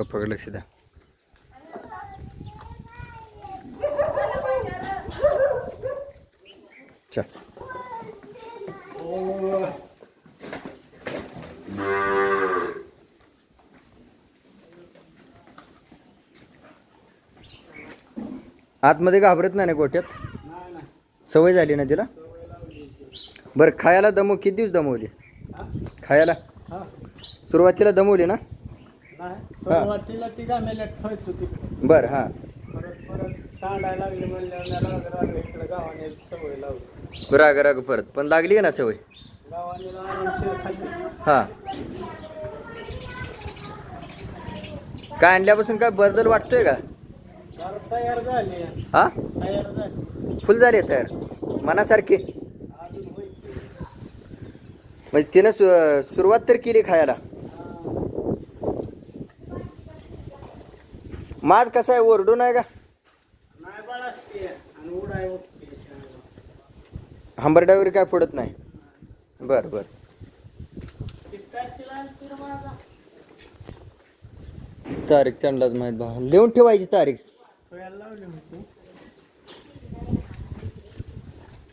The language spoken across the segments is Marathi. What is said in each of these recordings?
पप्पाकडे लक्ष द्या. चल. आतमध्ये घाबरत नाही ना गोट्यात? सवय झाली ना तिला? बरं खायला दमव किती दिवस दमवली? खायला? सुरुवातीला दमवली ना? सुरुवातीला ती गाण्याला ठेवायच होती बरं हां. परत परत सांडायला लागली म्हणल्यावर इकडे गावाने सवय लावली. राग राग परत. पण लागली का ना सवय? गावाने हां. काय आणल्यापासून काय बदल वाटतोय का? जरा तयार झाली. हा? तयार झाली. फुल झाली तयार. मनासारखी. अजून होईल म्हणजे तिनं सु सुरुवात तर केली खायला. माज कसा आहे? ओरडू नाही का नाही बाळ असते. आणि उडाय उठते हंबरड्या वगैरे काय पडत नाही. बरं बरं. तारीख त्यांनाच माहीत बा लिहून ठेवायची तारीख.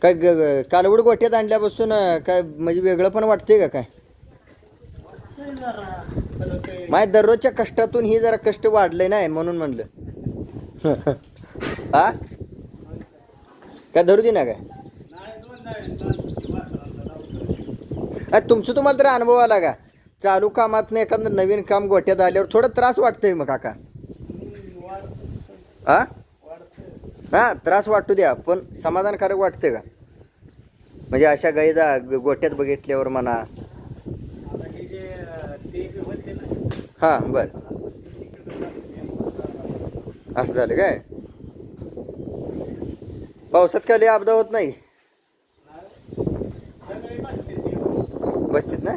काय कालवड गोठ्यात आणल्यापासून काय म्हणजे वेगळं पण वाटतंय का काय? माझ्या दररोजच्या कष्टातून ही जरा कष्ट वाढले नाही म्हणून म्हणलं. हा? काय धरू दे ना काय? अरे तुमचं तुम्हाला तर अनुभव आला का? चालू कामात एखादं नवीन काम गोठ्यात आल्यावर थोडं त्रास वाटतोय मग काका. हा? हा त्रास वाटू द्या पण समाधानकारक वाटते का? म्हणजे अशा गाईदा गोठ्यात बघितल्यावर म्हणा आता हे जे अं, ते बी होते ना हां बर. असं झालं काय? पावसात खाली लय अपदा होत नाही? ते बसतीत ना?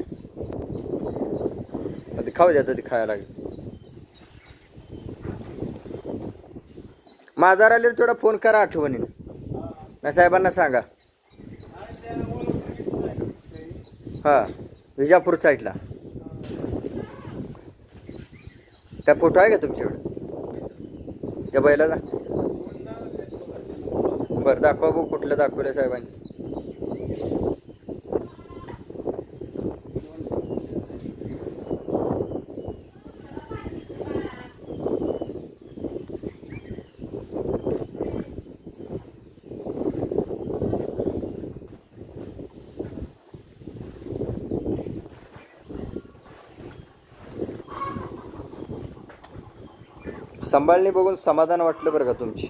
ते खाऊ द्या ते खायला लागेल. माझा आल्यावर थोडा फोन करा आठवणीनं. ना साहेबांना सांगा. हां विजापूर साईडला. काय फोटो आहे का तुमच्याकडे? त्या बैलाचा बरं दाखवा बघ कुठलं दाखवलं साहेबांनी. सांभाळणी बघून समाधान वाटलं बरं का तुमची?